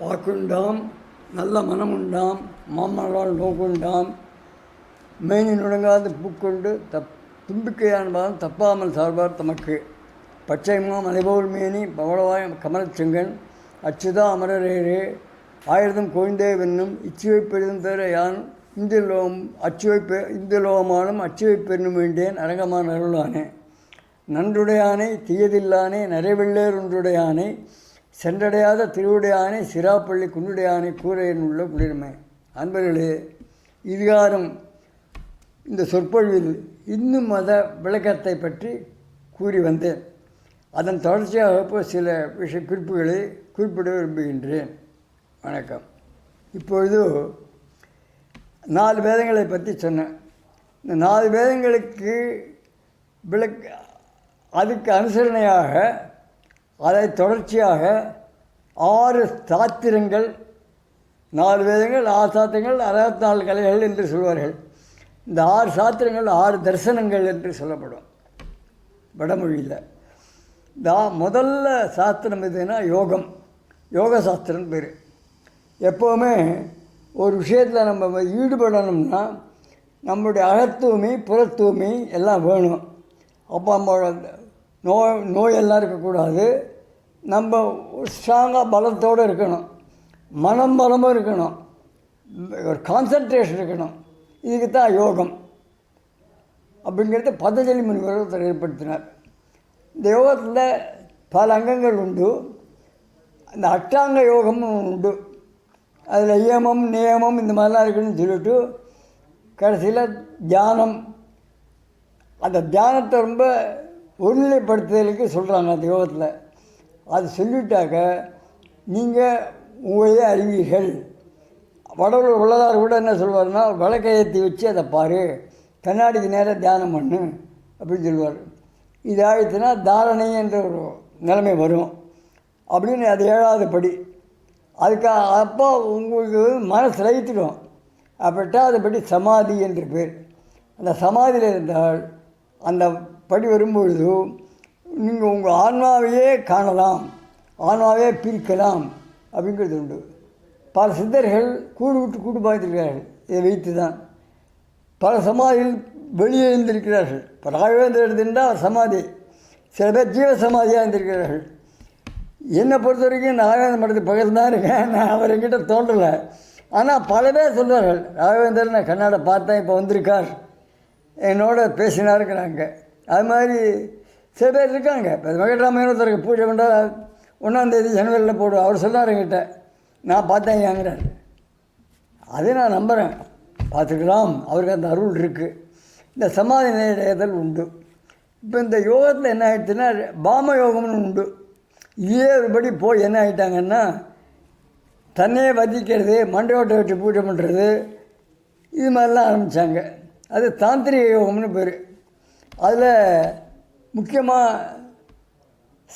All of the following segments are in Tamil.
வாக்குண்டாம் நல்ல மனமுண்டாம் மாமலால் நோக்குண்டாம். மேனி நுடங்காது பூக்கொண்டு தப் தும்பிக்கையான்பால் தப்பாமல் சார்பார் தமக்கு. பச்சைமா மலைபோல் மேனி பவளவாய் கமலச்செங்கன் அச்சுதா அமரரேரே. ஆயிரதம் கோய்ந்தே வென்னும் இச்சுவை பெரிதும் தர யான். இந்திலோகம் அச்சுவை பெ இந்திலோகமானும் அச்சுவை பெண்ணும் வேண்டேன் அரங்கமான அருளானே. நன்றுடையானே தீயதில்லானே நிறைவெள்ளேருன்றுடையானை சென்றடையாத திருவுடையானை சிராப்பள்ளி குன்னுடையானை கூரையன் உள்ள குளிர்மை அன்பர்களே இதுகாரம் இந்த சொற்பொழிவில் இந்து மத விளக்கத்தை பற்றி கூறி வந்தேன். அதன் தொடர்ச்சியாக இப்போ சில விஷய குறிப்புகளை குறிப்பிட விரும்புகின்றேன். வணக்கம். இப்பொழுது நாலு வேதங்களை பற்றி சொன்னேன். இந்த நாலு வேதங்களுக்கு விளக்க அதுக்கு அனுசரணையாக அதை தொடர்ச்சியாக ஆறு சாத்திரங்கள் நாலு வேதங்கள் ஆறு சாத்திரங்கள் அறுபத்தி நாலு கலைகள் என்று சொல்வார்கள். இந்த ஆறு சாத்திரங்கள் ஆறு தரிசனங்கள் என்று சொல்லப்படும் வடமொழியில். தா முதல்ல சாஸ்திரம் எதுனா யோகம். யோக சாஸ்திரம் பேர். எப்போவுமே ஒரு விஷயத்தில் நம்ம ஈடுபடணும்னா நம்மளுடைய அகத்தூய்மை புறத்தூய்மை எல்லாம் வேணும். அப்போ நம்ம நோய் நோயெல்லாம் இருக்கக்கூடாது. நம்ம ஸ்ட்ராங்காக பலத்தோடு இருக்கணும். மனம் பலமும் இருக்கணும். ஒரு கான்சன்ட்ரேஷன் இருக்கணும். இதுக்கு தான் யோகம். அப்படிங்கிறத பதஞ்சலி முனிவர் ஒருத்தர் ஏற்படுத்தினார். இந்த யோகத்தில் பல அங்கங்கள் உண்டு. அந்த அட்டாங்க யோகமும் உண்டு. அதில் நியமம் நியமம் இந்த மாதிரிலாம் இருக்குன்னு சொல்லிட்டு கடைசியில் தியானம். அந்த தியானத்தை ரொம்ப ஒருநிலைப்படுத்துதலுக்கு சொல்கிறாங்க அந்த யோகத்தில். அது சொல்லிட்டாக்க நீங்கள் உங்களையே அறிவீர்கள். வடவர் உள்ளதார் கூட என்ன சொல்வார்னா விளக்கை ஏற்றி வச்சு அதை பாரு. கண்ணாடிக்கு நேராக தியானம் பண்ணு. அப்படின்னு சொல்லுவார். இது ஆயிடுச்சுன்னா தாரணை என்ற ஒரு நிலைமை வரும். அப்படின்னு அது ஏழாவது படி. அதுக்கு அப்போ உங்களுக்கு மனசு லைத்துடும் அப்பட்டா அதுபடி சமாதி என்று பேர். அந்த சமாதியில் இருந்தால் அந்த படி வரும்பொழுதும் நீங்கள் உங்கள் ஆன்மாவையே காணலாம் ஆன்மாவே பிரிக்கலாம் அப்படிங்கிறது உண்டு. பல சித்தர்கள் கூடு விட்டு கூடு பார்த்திருக்கிறார்கள் இதை வைத்து தான் பல சமாதிகள் வெளியே இருந்திருக்கிறார்கள் இப்போ ராகவேந்திர எடுத்துட்டால் சமாதி. சில பேர் ஜீவ சமாதியாக இருந்திருக்கிறார்கள் என்னை பொறுத்த வரைக்கும் ராகவேந்திர மடத்துக்கு பக்கத்தில் தான் இருக்கேன். நான் அவர் என்கிட்ட தோன்றலை. ஆனால் பல பேர் சொல்வார்கள் ராகவேந்தர் நான் கண்ணாட பார்த்தேன் இப்போ வந்திருக்கார். என்னோட பேசினாருங்கிறாங்க. அது மாதிரி சில பேர் இருக்காங்க. இப்போ வெங்கட்ராமயனத்தருக்கு பூஜை கொண்டா ஒன்றாந்தேதி ஜனவரியில் போடுவோம் அவர் சொன்னார் என்கிட்ட. நான் பார்த்தேன் ஏங்கிறார் அதை நான் நம்புகிறேன் பார்த்துக்கலாம். அவருக்கு அந்த அருள் இருக்குது இந்த சமாதி நிலையதல் உண்டு. இப்போ இந்த யோகத்தில் என்ன ஆயிடுச்சுன்னா பாம யோகம்னு உண்டு. ஏறுபடி போய் என்ன ஆகிட்டாங்கன்னா தன்னையே வதிக்கிறது மண்டையோட்டை வச்சு பூஜை பண்ணுறது இது மாதிரிலாம் ஆரம்பித்தாங்க அது தாந்திரிக யோகம்னு பேர். அதில் முக்கியமாக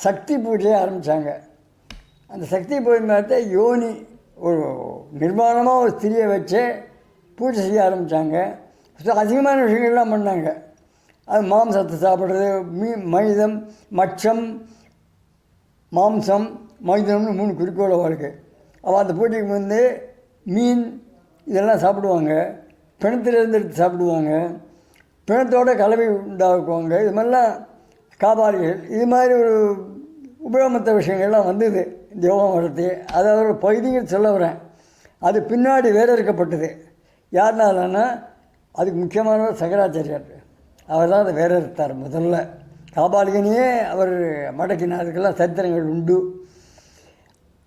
சக்தி பூஜையை ஆரம்பித்தாங்க அந்த சக்தி பூஜை மாதிரி யோனி ஒரு நிர்மாணமாக ஒரு ஸ்திரியை வச்சு பூஜை செய்ய ஆரம்பித்தாங்க அதிகமான விஷயங்கள்லாம் பண்ணாங்க. அது மாம்சத்தை சாப்பிட்றது மீ மனிதம் மச்சம் மாம்சம் மனிதம்னு மூணு குறிக்கோள் வாழ்க்கை. அவள் அந்த பூஜைக்கு வந்து மீன் இதெல்லாம் சாப்பிடுவாங்க. பிணத்திலிருந்து எடுத்து சாப்பிடுவாங்க. பிணத்தோட கலவை உண்டாக்குவாங்க. இது மாதிரிலாம் காபாலிகள் இது மாதிரி ஒரு உபயோகமற்ற விஷயங்கள்லாம் வந்தது இந்த யோகம் அதை ஒரு பகுதிகள் சொல்ல வரேன். அது பின்னாடி வேற இருக்கப்பட்டது. யாருனாலன்னா அதுக்கு முக்கியமானவர் சங்கராச்சாரியார். அவர் தான் அதை வேற இருத்தார் முதல்ல. காபாலிகனையே அவர் மடக்கினார். அதுக்கெல்லாம் சரித்திரங்கள் உண்டு.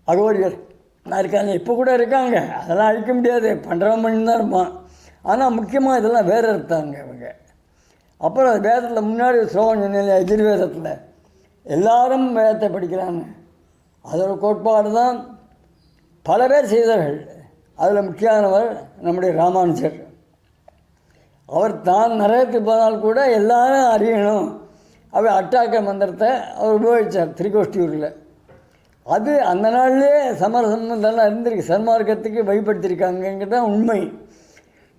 அகோரிகள் நான் இருக்காங்க இப்போ கூட இருக்காங்க. அதெல்லாம் அழிக்க முடியாது. பண்ணுறவன் பண்ணி தான் இருப்பான். ஆனால் முக்கியமாக இதெல்லாம் வேற இருத்தாங்க அவங்க அப்புறம் வேதத்தில் முன்னாடி ஒரு ஸ்லோகம் சொன்னேன் எதிர்வேதத்தில். எல்லாரும் வேதத்தை படிக்கிறாங்க. அதோட கோட்பாடு தான் பல பேர் செய்தார்கள். அதில் முக்கியமானவர் நம்முடைய ராமானுஜர். அவர் தான் நரகத்துக்கு போனால் கூட எல்லாரும் அறியணும். அவர் அட்டாக்க மந்திரத்தை அவர் உபயோகித்தார் திருக்கோஷ்டியூரில் அது அந்த நாள்லேயே சமரசம்பந்தெல்லாம் இருந்திருக்கு. சன்மார்க்கத்துக்கு வழிபடுத்தியிருக்காங்கங்கிறது தான் உண்மை.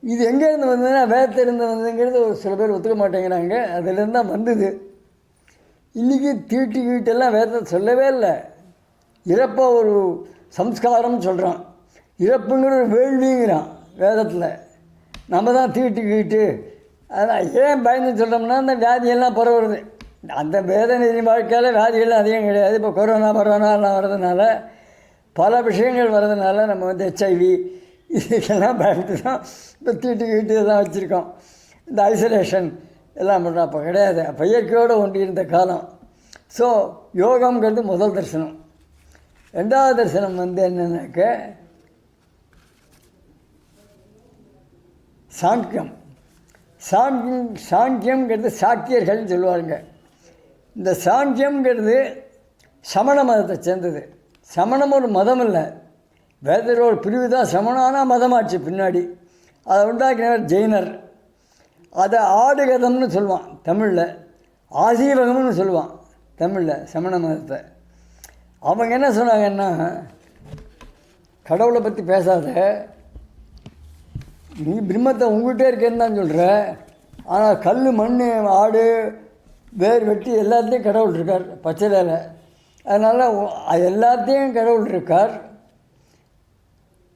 இது எங்கேருந்து வந்ததுன்னா வேதத்திலிருந்து வந்ததுங்கிறது ஒரு சில பேர் ஒத்துக்க மாட்டேங்கிறாங்க. அதுலேருந்து தான் வந்தது. இன்றைக்கி தீட்டு கீட்டெல்லாம் வேதத்தை சொல்லவே இல்லை. இறப்பாக ஒரு சம்ஸ்காரம் சொல்கிறான் இறப்புங்கிற ஒரு வேள்விங்கிறான் வேதத்தில். நம்ம தான் தீட்டுக்கிட்டு அதான் ஏன் பயந்து சொல்கிறோம்னா அந்த வியாதியெல்லாம் பரவுறது. அந்த வேதனை வாழ்க்கையில் வியாதிகள்லாம் அதிகம் கிடையாது. இப்போ கொரோனா கொரோனாலாம் வர்றதுனால பல விஷயங்கள் வர்றதுனால நம்ம வந்து ஹெச்ஐவி இதுக்கெல்லாம் பயப்பட்டு தான் இப்போ தீட்டு கீட்டு இதெல்லாம் வச்சுருக்கோம். இந்த ஐசோலேஷன் எல்லாம் பண்ணுறோம் அப்போ கிடையாது. அப்போ இயற்கையோடு ஒன்றி இருந்த காலம். ஸோ யோகம்ங்கிறது முதல் தரிசனம். ரெண்டாவது தரிசனம் வந்து என்னன்னாக்க சாங்கியம். சாங்கியம் சாங்கியம்ங்கிறது சாக்கியர்கள்னு சொல்லுவாருங்க. இந்த சாங்கியம்ங்கிறது சமண மதத்தை சேர்ந்தது. சமணம் ஒரு மதம் இல்லை. வேதரோட பிரிவு தான் சமணானா மதமாச்சு பின்னாடி. அதை உண்டாக்கினவர் ஜெயினர். அதை ஆடுகதம்னு சொல்லுவான் தமிழில். ஆசீவகம்னு சொல்லுவான் தமிழில் சமண மதத்தை. அவங்க என்ன சொன்னாங்கன்னா கடவுளை பற்றி பேசாத. நீ பிரம்மத்தை உங்கள்கிட்ட இருக்கேன்னு தான் சொல்கிற ஆனால் கல் மண் ஆடு வேர் வெட்டி எல்லாத்தையும் கடவுள் இருக்கார் பச்சையில் அதனால் எல்லாத்தையும் கடவுள் இருக்கார்.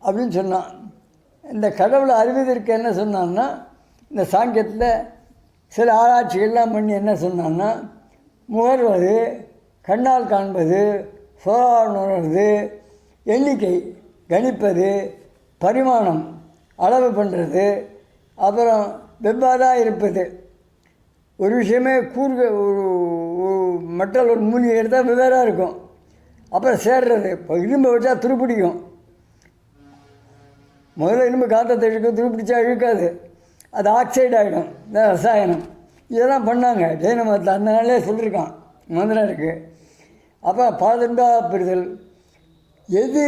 அப்படின்னு சொன்னான். இந்த கடவுளை அறிவதற்கு என்ன சொன்னான்னா இந்த சாங்கியத்தில் சில ஆராய்ச்சிகள்லாம் பண்ணி என்ன சொன்னான்னா முகர்வது கண்ணால் காண்பது சோழால் உணர்வது எண்ணிக்கை கணிப்பது பரிமாணம் அளவு பண்ணுறது அப்புறம் வெவ்வாறாக இருப்பது. ஒரு விஷயமே கூர்க ஒரு ஒரு மெட்டல் ஒரு மூலிகை எடுத்தால் வெவ்வேறாக இருக்கும். அப்புறம் சேர்றது. இப்போ இரும்பை வச்சா துருப்பிடிக்கும். முதல்ல இனிமேல் காற்றத்தை இழுக்கும் துருப்பிடிச்சா இழுக்காது. அது ஆக்சைடு ஆகிடும் இந்த ரசாயனம். இதெல்லாம் பண்ணாங்க. ஜெயின மதத்தில் அந்த நாளே சொல்லியிருக்கான் மந்திரம் இருக்குது அப்போ பாதுண்டா பெறுதல் எது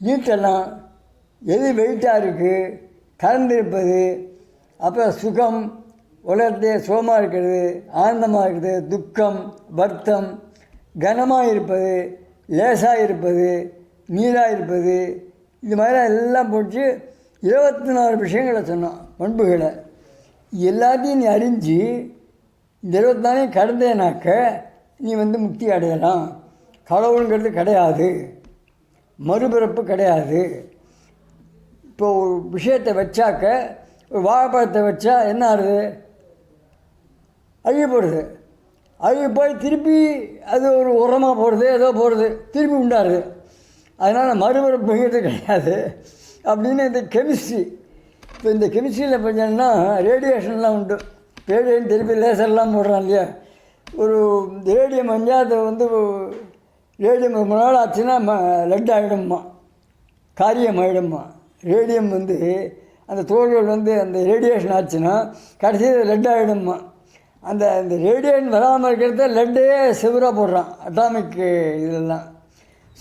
நீட்டலாம் எது வெயிட்டாக இருக்குது கலந்திருப்பது அப்புறம் சுகம் உலகத்தையே சுகமாக இருக்கிறது ஆனந்தமாக இருக்கிறது துக்கம் வருத்தம் கனமாக இருப்பது லேசாக இருப்பது நீராக இருப்பது இது மாதிரி எல்லாம் போட்டு இருபத்தி நாலு விஷயங்களை சொன்னான் பண்புகளை. எல்லாத்தையும் நீ அறிஞ்சு இந்த இருபத்தி நாளையும் கடந்தேனாக்க நீ வந்து முக்தி அடையலாம். கடவுளுங்கிறது கிடையாது. மறுபிறப்பு கிடையாது. இப்போ ஒரு விஷயத்தை வச்சாக்க ஒரு வாழைப்பழத்தை வச்சா என்ன ஆகுது? அழுகி போடுது. அழுகி போய் திருப்பி அது ஒரு உரமாக போடுறது ஏதோ போடுறது திருப்பி உண்டாருது. அதனால் மறுபிறப்புங்கிறது கிடையாது. அப்படின்னு இந்த கெமிஸ்ட்ரி. இப்போ இந்த கெமிஸ்ட்ரியில் பார்த்தீங்கன்னா ரேடியேஷன்லாம் உண்டு. ரேடியன் திருப்பி லேசர்லாம் போடுறான் இல்லையா? ஒரு ரேடியம் வந்து அது வந்து ரேடியம் ரொம்ப நாள் ஆச்சுன்னா லெட் ஆகிடும்மா காரியம் ஆகிடும்மா ரேடியம் வந்து அந்த தோள்கள் வந்து அந்த ரேடியேஷன் ஆச்சுன்னா கடைசியில் லெட் ஆகிடும்மா அந்த அந்த ரேடியேஷன் வராமல் இருக்கிறத லெட்டே சிவராக போடுறான். அட்டாமிக் இதெல்லாம்.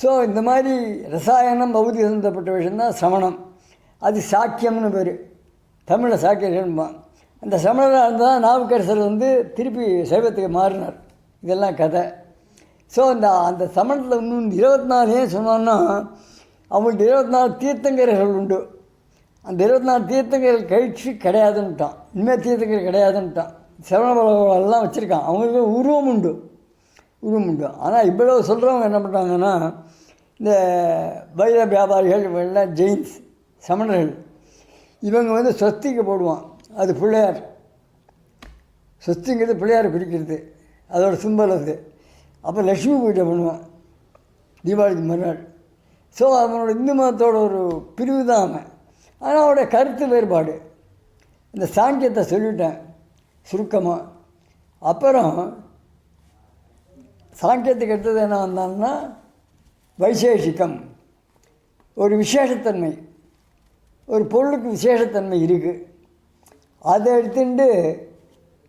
ஸோ இந்த மாதிரி ரசாயனம் பௌதிக சம்பந்தப்பட்ட விஷயந்தான் சமணம். அது சாக்கியம்னு பேர். தமிழில் சாக்கியர்கள்பான் அந்த சமணராக இருந்தால் நாவுக்கரசர் வந்து திருப்பி சைவத்துக்கு மாறினார். இதெல்லாம் கதை. ஸோ அந்த அந்த சமணத்தில் இன்னும் இருபத்தி நாலு ஏன் சொன்னோன்னா அவங்கள்ட்ட இருபத்தி நாலு தீர்த்தங்கரைகள் உண்டு. அந்த இருபத்தி நாலு தீர்த்தங்கரைகள் கழிச்சு கிடையாதுன்ட்டான் இனிமேல் தீர்த்தங்கரை கிடையாதுன்ட்டான் சிரவணபலெல்லாம் வச்சுருக்கான். அவங்களுக்கு உருவம் உண்டு. உருவம் உண்டு ஆனால் இவ்வளவு சொல்கிறவங்க என்ன பண்ணுறாங்கன்னா இந்த வைர வியாபாரிகள் இவங்கெல்லாம் ஜெயின்ஸ் சமணர்கள். இவங்க வந்து சொஸ்திக்கு போடுவான். அது பிள்ளையார். சொஸ்திங்கிறது பிள்ளையார் குறிக்கிறது அதோட சிம்பல் அது. அப்போ லக்ஷ்மி பூஜை பண்ணுவான். தீபாவளிக்கு மறுநாள். ஸோ அவனோட இந்து மதத்தோட ஒரு பிரிவு தான் அவன். ஆனால் அவனுடைய கருத்து வேறுபாடு. இந்த சாங்கியத்தை சொல்லிட்டேன். சுருக்கமாக அப்புறம் சாங்கியத்துக்கு எடுத்தது என்ன வந்தான்னா வைசேஷிகம். ஒரு விசேஷத்தன்மை. ஒரு பொருளுக்கு விசேஷத்தன்மை இருக்குது அதை எடுத்துட்டு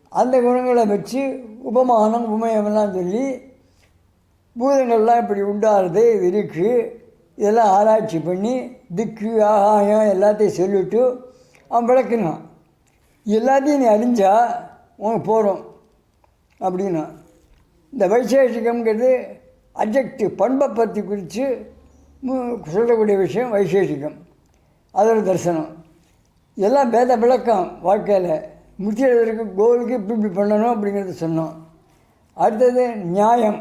அந்த குணங்களை வச்சு உபமானம் உபமயமெல்லாம் சொல்லி பூதங்கள்லாம் இப்படி உண்டாகிறது இது இருக்குது இதெல்லாம் ஆராய்ச்சி பண்ணி திக்கு ஆகாயம் எல்லாத்தையும் சொல்லிவிட்டு அவன் விளக்குனான். எல்லாத்தையும் நீ அறிஞ்சால் உனக்கு போகிறோம் அப்படின்னா இந்த வைசேஷிகம்ங்கிறது அப்ஜெக்டிவ் பண்பை பற்றி குறித்து சொல்லக்கூடிய விஷயம் வைசேஷிகம். அதோட தரிசனம். எல்லாம் வேத விளக்கம் வாழ்க்கையில். முத்தி எழுதுறதுக்கு கோலுக்கு இப்படி இப்படி பண்ணணும் அப்படிங்கிறத சொன்னோம். அடுத்தது நியாயம்.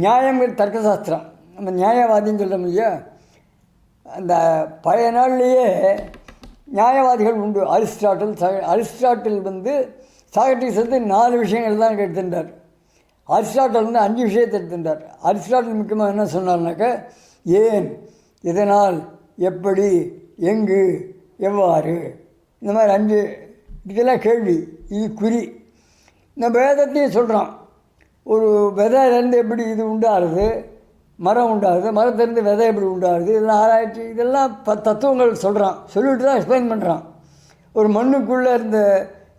நியாயங்கிறது தர்க்கசாஸ்திரம். நம்ம நியாயவாதின்னு சொல்ல இல்லையா அந்த பழைய நாள்லேயே நியாயவாதிகள் உண்டு. அரிஸ்டாட்டில் அரிஸ்டாட்டில் வந்து சாக்ரட்டிஸ் வந்து நாலு விஷயங்கள் தான் எடுத்திருந்தார் அரிஸ்டாட்டல் வந்து அஞ்சு விஷயத்தை எடுத்திருந்தார். அரிஸ்டாட்டல் முக்கியமாக என்ன சொன்னார்னாக்க ஏன் இதனால் எப்படி எங்கு எவ்வாறு இந்த மாதிரி அஞ்சு இதெல்லாம் கேள்வி இது குறி. இந்த வேதத்தையும் சொல்கிறான் ஒரு விதையிலேருந்து எப்படி இது உண்டாகுது மரம் உண்டாகுது மரத்திலேருந்து விதை எப்படி உண்டாகுது இதெல்லாம் ஆராய்ச்சி இதெல்லாம் ப தத்துவங்கள் சொல்கிறான் சொல்லிட்டு தான் எக்ஸ்பிளைன் பண்ணுறான் ஒரு மண்ணுக்குள்ளே இருந்த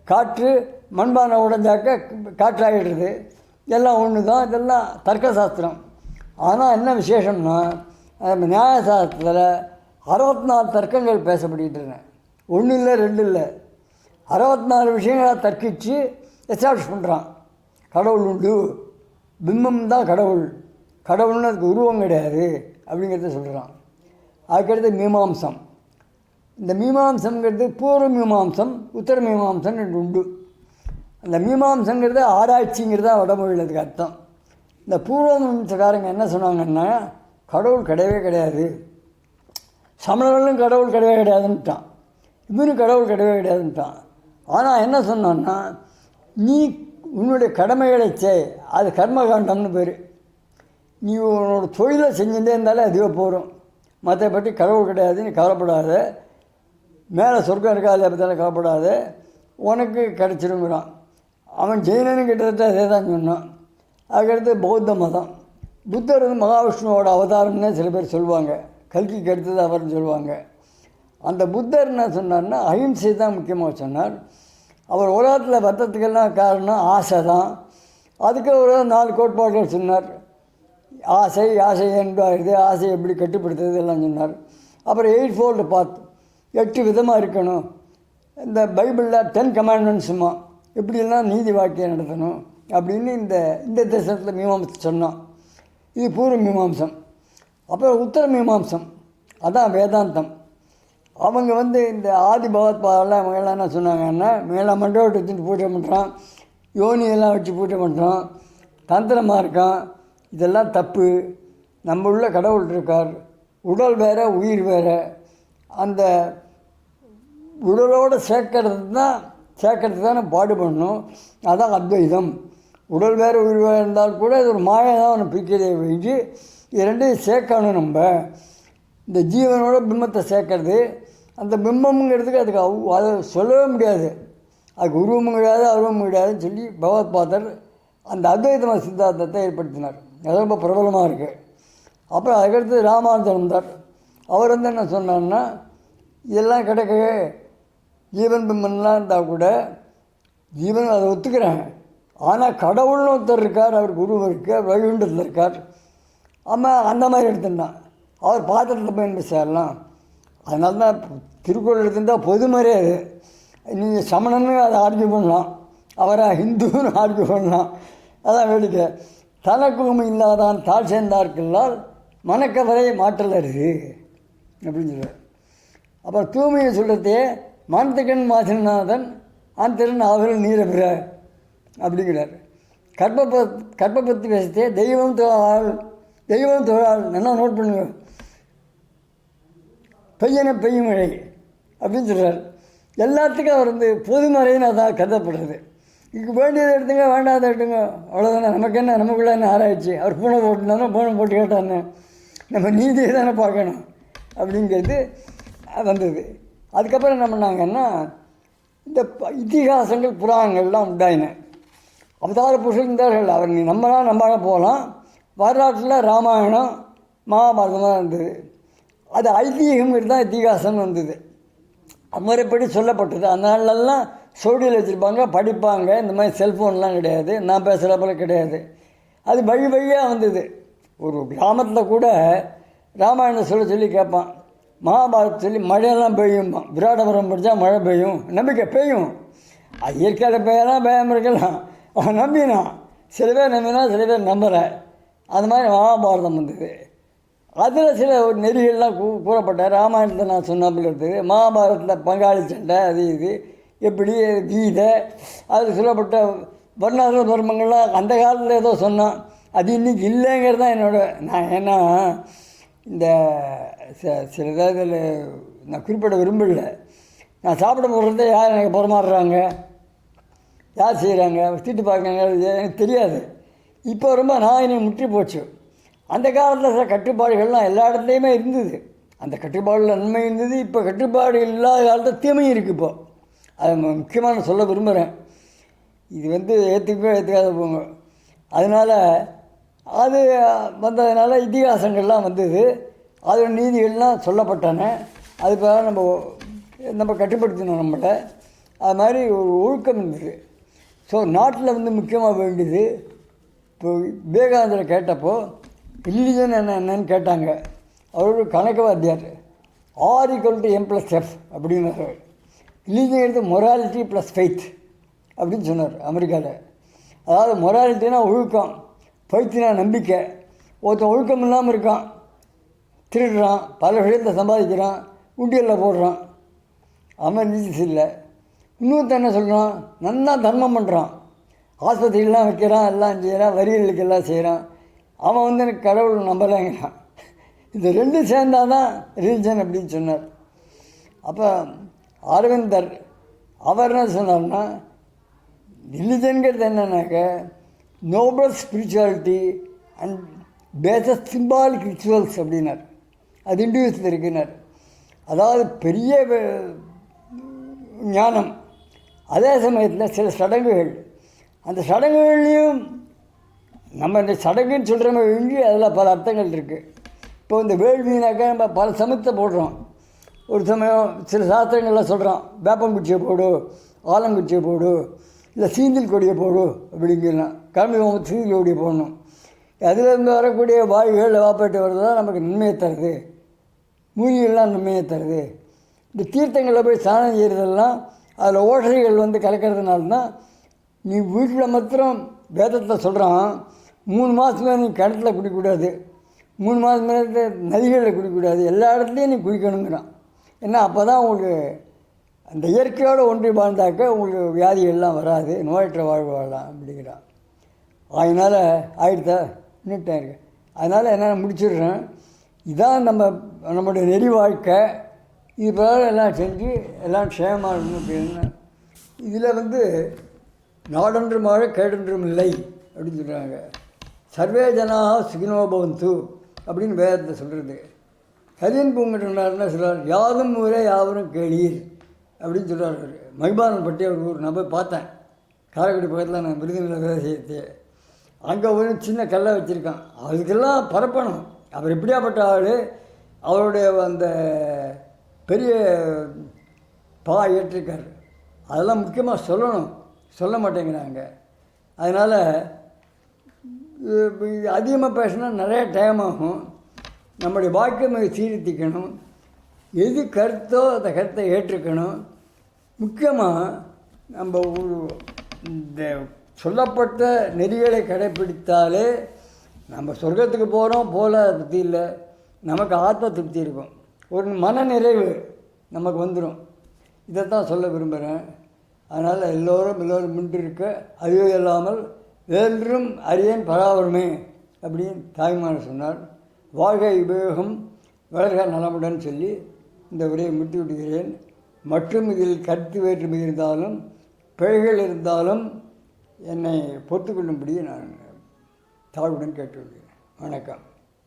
காற்று மண்பானை உடஞ்சாக்க காற்றாகிடுறது எல்லாம் ஒன்று தான் இதெல்லாம் தர்க்க சாஸ்திரம் ஆனால் என்ன விசேஷம்னா நியாயசாஸ்திரத்தில் அறுபத்தி நாலு தர்க்கங்கள் பேசப்பட்டுருந்தேன் ஒன்று இல்லை ரெண்டு இல்லை. அறுபத்தி நாலு விஷயங்களை தர்க்கித்து எஸ்டாப்ளிஷ் பண்ணுறான் கடவுள் உண்டு. பிம்பம் தான் கடவுள். கடவுள்னு அதுக்கு உருவம் கிடையாது அப்படிங்கிறத சொல்கிறான் அதுக்கடுத்து மீமாம்சம். இந்த மீமாம்சங்கிறது பூர்வ மீமாம்சம் உத்தர மீமாம்சம் ரெண்டு உண்டு. அந்த மீமாம்சங்கிறது ஆராய்ச்சிங்கிறது தான் வடமொழியில் அர்த்தம். இந்த பூர்வமம்சக்காரங்க என்ன சொன்னாங்கன்னா கடவுள் கிடையவே கிடையாது. சமணர்களும் கடவுள் கிடையவே கிடையாதுன்ட்டான். இவனும் கடவுள் கிடையவே கிடையாதுன்ட்டான். ஆனால் என்ன சொன்னான்னா நீ உன்னுடைய கடமைகளை செய். அது கர்மகாண்டம்னு பேர். நீ உன்னோட தொழிலை செஞ்சுட்டே இருந்தாலே அதுவே போகும் மற்றபடி கடவுள் கிடையாது நீ கவலைப்படாத. மேலே சொர்க்கம் இருக்கா அதை பற்றிலாம் கவலைப்படாத. உனக்கு கிடச்சிருங்கிறான். அவன் ஜெயினனும் கிட்டத்தட்ட அதே தான் சொன்னான். அதுக்கடுத்து பௌத்த மதம். புத்தர் வந்து மகாவிஷ்ணுவோட அவதாரம்னு சில பேர் சொல்லுவாங்க. கல்கிக்கு அடுத்தது அவர்னு சொல்லுவாங்க. அந்த புத்தர் என்ன சொன்னார்னா அஹிம்சை தான் முக்கியமாக சொன்னார். அவர் உலகத்தில் பத்தத்துக்கெல்லாம் காரணம் ஆசை தான். அதுக்கு ஒரு நாலு கோட்பாடுகள் சொன்னார். ஆசை ஆசை என்பது ஆசை எப்படி கட்டுப்படுத்துறது எல்லாம் சொன்னார். அப்புறம் எயிட் ஃபோல்டு பார்த்து எட்டு விதமாக இருக்கணும். இந்த பைபிளில் டென் கமாண்ட்மெண்ட்ஸுமா எப்படியெல்லாம் நீதி வாக்கியம் நடத்தணும் அப்படின்னு இந்த இந்த தேசத்தில் மீமாம்சம் சொன்னான். இது பூர்வ மீமாம்சம். அப்புறம் உத்தர மீமாம்சம். அதான் வேதாந்தம். அவங்க வந்து இந்த ஆதி பகவத் பாதெல்லாம் அவங்க எல்லாம் என்ன சொன்னாங்கன்னா மேலே மண்டபத்தை வச்சுட்டு பூஜை பண்ணுறான் யோனியெல்லாம் வச்சு பூஜை பண்ணுறோம் தந்திரமாக இருக்கான் இதெல்லாம் தப்பு நம்ம உள்ள கடவுள் இருக்கார் உடல் வேறு உயிர் வேற அந்த உடலோடு சேர்க்கறது தான் சேர்க்கறது தானே பாடுபடணும் அதான் அத்வைதம். உடல் வேறு உயிர் வேறு இருந்தால் கூட இது ஒரு மாயை தான் ஒன்று பிரிக்கிறதே வச்சு இது ரெண்டையும் சேர்க்கணும் நம்ம. இந்த ஜீவனோட பிம்பத்தை சேர்க்கறது. அந்த பிம்பம்ங்கிறதுக்கு அதுக்கு அவ் அதை சொல்லவே முடியாது. அதுக்கு உருவமும் கிடையாது அருவமும் கிடையாதுன்னு சொல்லி பகவத் பாதர் அந்த அத்வைதம சித்தாந்தத்தை ஏற்படுத்தினார். அது ரொம்ப பிரபலமாக இருக்குது அப்புறம் அதுக்கடுத்து ராமானுஜன் வந்தார். அவர் வந்து என்ன சொன்னார்னா இதெல்லாம் கிடைக்க ஜீவன் பிம்பம்லாம் இருந்தால் கூட ஜீவன் அதை ஒத்துக்கிறேன் ஆனால் கடவுள்னு ஒருத்தர் இருக்கார் அவர் குரு இருக்கார் வைகுண்டத்தில் இருக்கார். ஆமாம் அந்த மாதிரி எடுத்துட்டான் அவர் பாத்திரத்தில் போய் சேரலாம் அதனால தான் திருக்குறள் எடுத்துட்டால் பொதுமறை அது நீங்கள் சமணன்னு அதை ஆர்கியூ பண்ணலாம். அவரை ஹிந்துன்னு ஆர்கியூ பண்ணலாம். அதான் வேடிக்கை. தனக்குமை இல்லாதான் தாழ் சேர்ந்தார்க்கெல்லாம் மனக்கவரை மாற்றல் அருது அப்படின்னு சொல்லுவார் அப்புறம் தூய்மையை சொல்கிறதே மனத்துக்கண் மாதிரிநாதன் ஆந்திரன் ஆவல் நீரபிற அப்படிங்கிறார். கற்ப கற்ப பற்றி பேசித்தே தெய்வம் தோழால் தெய்வம் தோழால் நல்லா நோட் பண்ணுங்க. பெய்யன பெய்யும் மழை அப்படின்னு சொல்கிறார் எல்லாத்துக்கும் அவர் வந்து பொதுமறைன்னு அதான் கருதப்படுறது. இதுக்கு வேண்டியதை எடுத்துங்க வேண்டாத எடுத்துங்க அவ்வளோதானே நமக்கு என்ன? நமக்குள்ள என்ன ஆராய்ச்சி? அவர் பூனை போட்டுனாலும் பூனை போட்டு கேட்டான்னு நம்ம நீதியை தானே பார்க்கணும். அப்படிங்கிறது வந்தது. அதுக்கப்புறம் என்ன பண்ணாங்கன்னா இந்த இத்திகாசங்கள் புராணங்கள்லாம் உண்டாயின. அவதார புருஷன் இருந்தார்கள். அவர் நீ நம்மளாம் நம்பாம போகலாம். வரலாற்றில் ராமாயணம் மகாபாரதமாக இருந்தது. அது ஐதீகங்கிறது தான் இத்திகாசம் வந்தது. முறைப்படி சொல்லப்பட்டது. அந்த நாள்லலாம் சோடியில் வச்சுருப்பாங்க படிப்பாங்க. இந்த மாதிரி செல்ஃபோன்லாம் கிடையாது. நான் பேசுகிற போல கிடையாது. அது வழி வழியாக வந்தது. ஒரு கிராமத்தில் கூட ராமாயணம் சொல்ல சொல்லி கேட்பான். மகாபாரதத்தில் மழையெல்லாம் பெய்யும். விராடபுரம் படித்தா மழை பெய்யும். நம்பிக்கை பெய்யும். அது இயற்கையில் பெய்யலாம் பயம் இருக்கலாம். அவன் நம்பினான் சில பேர் நம்பினா சில பேர் நம்பலை. அது மாதிரி மகாபாரதம் வந்தது. அதில் சில ஒரு நெறிகள்லாம் கூ கூறப்பட்ட ராமாயணத்தை நான் சொன்னாப்புல இருக்குது. மகாபாரதத்தில் பங்காளி சண்டை அது இது. எப்படி? கீதை. அது சொல்லப்பட்ட வர்ணாசிர தர்மங்கள்லாம் அந்த காலத்தில் ஏதோ சொன்னான். அது இன்னைக்கு இல்லைங்கிறது தான் என்னோட நான் ஏன்னா இந்த ச- சில இதில் நான் குறிப்பிட விரும்பல நான் சாப்பிட போகிறத யார் எனக்கு புறமாடுறாங்க யார் செய்கிறாங்க தீட்டு பார்க்குறாங்க எனக்கு தெரியாது. இப்போ ரொம்ப நான் எனக்கு முற்றி போச்சு. அந்த காலத்தில் சில கட்டுப்பாடுகள்லாம் எல்லா இடத்துலையுமே இருந்தது. அந்த கட்டுப்பாடில் நன்மை இருந்தது. இப்போ கட்டுப்பாடு இல்லாத காலத்தில் தீமையும் இருக்குது இப்போது அது முக்கியமாக நான் சொல்ல விரும்புகிறேன் இது வந்து ஏற்றுக்கவே ஏற்றுக்காத போங்க. அதனால் அது வந்ததுனால இதிகாசங்கள்லாம் வந்தது. அதோட நீதிகள்லாம் சொல்லப்பட்டன. அதுக்காக நம்ம நம்ம கட்டுப்படுத்தணும் நம்மளை. அது மாதிரி ஒரு ஒழுக்கம் இருந்தது. ஸோ நாட்டில் வந்து முக்கியமாக வேண்டியது இப்போ விவேகானந்தரை கேட்டப்போ ரிலிஜன் என்ன என்னன்னு கேட்டாங்க. அவர் கணக்கு வாத்தியார் R equal to M plus F அப்படின்னாரு. ரிலீஜன் மொராலிட்டி ப்ளஸ் ஃபெய்த் அப்படின்னு சொன்னார் அமெரிக்காவில் அதாவது மொராலிட்டினா ஒழுக்கம். பைத்தினா நம்பிக்கை. ஒருத்தன் ஒழுக்கம் இல்லாமல் இருக்கான். திருடுறான். பல விஷயத்தை சம்பாதிக்கிறான். உண்டியலில் போடுறான். அவன் ரிலீஜியஸ் இல்லை. இன்னொருத்தன் என்ன சொல்கிறான் நல்லா தர்மம் பண்ணுறான் ஆஸ்பத்திரிலாம் வைக்கிறான் எல்லாம் செய்கிறான் வரிகளுக்கு எல்லாம் செய்கிறான் அவன் வந்து எனக்கு கடவுள் நம்பலைங்கிறான். இந்த ரெண்டும் சேர்ந்தால் தான் ரிலிஜன் அப்படின்னு சொன்னார். அப்போ அரவிந்தர் அவர் என்ன சொன்னார்னா ரிலிஜன்கிறது என்னன்னாக்க noble spirituality and faces symbolic rituals அப்படின்னார். அது இண்டிவிஜுவல் இருக்குனார் அதாவது பெரிய ஞானம். அதே சமயத்தில் சில சடங்குகள். அந்த சடங்குகள்லேயும் நம்ம இந்த சடங்குன்னு சொல்கிறோமே ஒழிஞ்சு அதில் பல அர்த்தங்கள் இருக்குது இப்போ இந்த வேள்வினாக்கா நம்ம பல சமயத்தை போடுறோம். ஒரு சமயம் சில சாஸ்திரங்களில் சொல்கிறோம் வேப்பங்குச்சியை போடு ஆலங்குச்சியை போடு இல்லை சீந்தில் கொடியை போடு அப்படிங்கலாம் கிளம்பி சீந்தில் கொடியை போடணும். அதுலேருந்து வரக்கூடிய வாயுகள் வாப்பாட்டு வர்றது தான் நமக்கு நன்மையை தருது. மூலிகள்லாம் நன்மையை தருது. இந்த தீர்த்தங்களில் போய் ஸ்நானம் செய்கிறதெல்லாம் அதில் ஓசைகள் வந்து கலக்கிறதுனால தான் நீ வீட்டில் மாத்திரம் வேதத்தில் சொல்கிறான் மூணு மாதமே நீ கிணத்துல குடிக்கக்கூடாது. மூணு மாதம் நதிகளில் குடிக்கக்கூடாது. எல்லா இடத்துலையும் நீ குடிக்கணுங்கிறான். ஏன்னா அப்போ தான் உங்களுக்கு அந்த இயற்கையோடு ஒன்றி வாழ்ந்தாக்க உங்களுக்கு வியாதி எல்லாம் வராது நோயற்ற வாழ்வு வாழலாம் அப்படிங்கிறான். அதனால் ஆயிடுதா? நின்றுட்டேன் இருக்கு. அதனால் என்ன முடிச்சிடுறேன். இதான் நம்ம நம்முடைய நெறி வாழ்க்கை இது பிரகாரம் எல்லாம் செஞ்சு எல்லாம் க்ஷேமாக இருக்கணும் அப்படின்னு. இதில் வந்து நாடொன்றும் மழை கேடொன்றும் இல்லை அப்படின்னு சொல்கிறாங்க சர்வே ஜனாக சுகினோபவந்து அப்படின்னு வேதத்தை சொல்கிறது கரியன் என்ன சொல்கிறார் யாதும் ஊரே யாவரும் கேளீர். அப்படின்னு சொல்கிறார் மகிபாலன் மகிபானன் பட்டி அவர் ஊர். நான் போய் பார்த்தேன். காரைக்குடி பக்கத்தில் நான் விருதுநகர் வேலை செய்யறது அங்கே ஒரு சின்ன கல்லை வச்சுருக்கான். அதுக்கெல்லாம் பரப்பணும். அவர் எப்படியாப்பட்ட ஆள்? அவருடைய அந்த பெரிய பா ஏற்றிருக்கார். அதெல்லாம் முக்கியமாக சொல்லணும். சொல்ல மாட்டேங்கிறாங்க. அதனால் அதிகமாக பேசினா நிறைய டைம் ஆகும். நம்முடைய வாக்கியம் சீர்திக்கணும் எது கருத்தோ அந்த கருத்தை ஏற்றுக்கணும். முக்கியமாக நம்ம இந்த சொல்லப்பட்ட நெறிகளை கடைப்பிடித்தாலே நம்ம சொர்க்கத்துக்கு போகிறோம் போல திருப்தி இல்லை. நமக்கு ஆத்ம திருப்தி இருக்கும். ஒரு மன நிறைவு நமக்கு வந்துடும் இதைத்தான் சொல்ல விரும்புகிறேன் அதனால் எல்லோரும் எல்லோரும் முன்றிருக்க அறிவு இல்லாமல் வேறும் அறியன் பராவரமே அப்படின்னு தாய்மார் சொன்னார். வாழ்க உபயோகம் வளர்க நலமுடன் சொல்லி இந்த உரையை முடித்து விடுகிறேன் மற்றும் இதில் கருத்து வேற்றுமை இருந்தாலும் பிழைகள் இருந்தாலும் என்னை பொறுத்துக்கொள்ளும்படி நான் தாழ்வுடன் கேட்டுக்கொள்கிறேன். வணக்கம்.